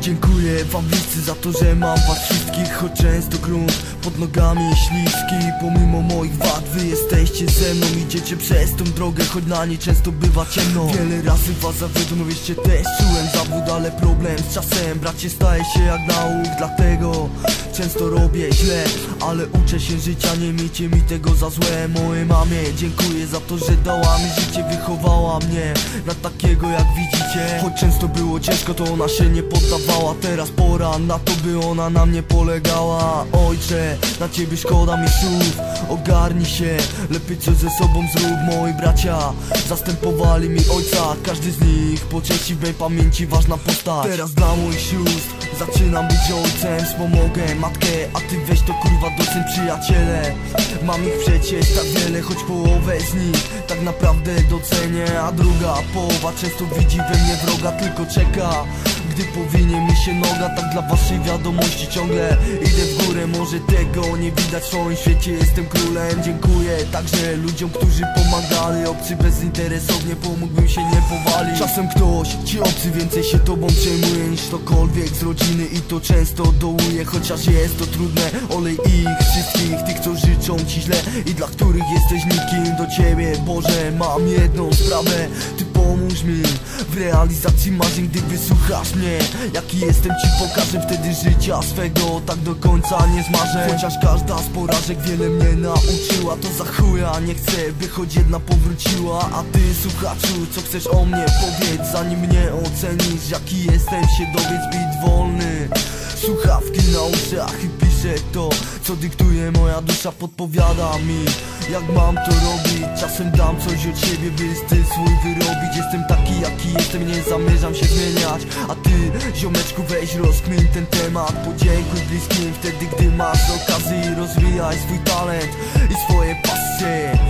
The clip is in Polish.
Dziękuję wam bliscy za to, że mam was wszystkich Choć często grunt pod nogami śliski. Pomimo moich wad wy jesteście ze mną Idziecie przez tą drogę, choć na niej często bywa ciemno. Wiele razy was zawiodłem, wieście też czułem zawód Ale problem z czasem, bracie staje się jak nauk Dlatego często robię źle Ale uczę się życia, nie miejcie mi tego za złe. Mojej mamie dziękuję za to, że dała mi życie Wychowała mnie na takiego jak widzicie. Choć często było ciężko, to ona się nie poddawała. Teraz pora na to, by ona na mnie polegała. Ojcze, na ciebie szkoda mi słów. Ogarnij się, lepiej coś ze sobą zrób. Moi bracia zastępowali mi ojca. Każdy z nich po części w mej pamięci ważna postać. Teraz dla moich sióstr Zaczynam być ojcem, wspomogę matkę A ty weź to kurwa docen przyjaciele. Mam ich przecież tak wiele, choć połowę z nich Tak naprawdę docenię A druga połowa często widzi we mnie wroga Tylko czeka, gdy powinie mi się noga Tak dla waszej wiadomości ciągle idę w górę. Może tego nie widać w swoim świecie Jestem królem, dziękuję także ludziom, którzy pomagali. Obcy bezinteresownie pomógłbym się nie powalić. Czasem ktoś, ci obcy więcej się tobą przejmuje niż ktokolwiek z rodziny. I to często dołuje, chociaż jest to trudne. Olej ich, wszystkich tych, co życzą ci źle. I dla których jesteś nikim. Do ciebie Boże, mam jedną sprawę. Ty pomóż mi w realizacji marzeń, gdy wysłuchasz mnie. Jaki jestem ci pokażę wtedy życia swego. Tak do końca nie zmarzę. Chociaż każda z porażek wiele mnie nauczyła To za chuja. Nie chcę, by choć jedna powróciła. A ty słuchaczu, co chcesz o mnie powiedz? Zanim mnie ocenisz, jaki jestem się dowiedz Bit wolny. Słuchawki na uszach i piszę to Co dyktuje moja dusza podpowiada mi Jak mam to robić? Czasem dam coś od siebie by styl swój wyrobić. Jestem taki jaki jestem nie zamierzam się zmieniać. A ty ziomeczku weź rozkmin ten temat. Podziękuj bliskim wtedy gdy masz okazję Rozwijaj swój talent i swoje pasje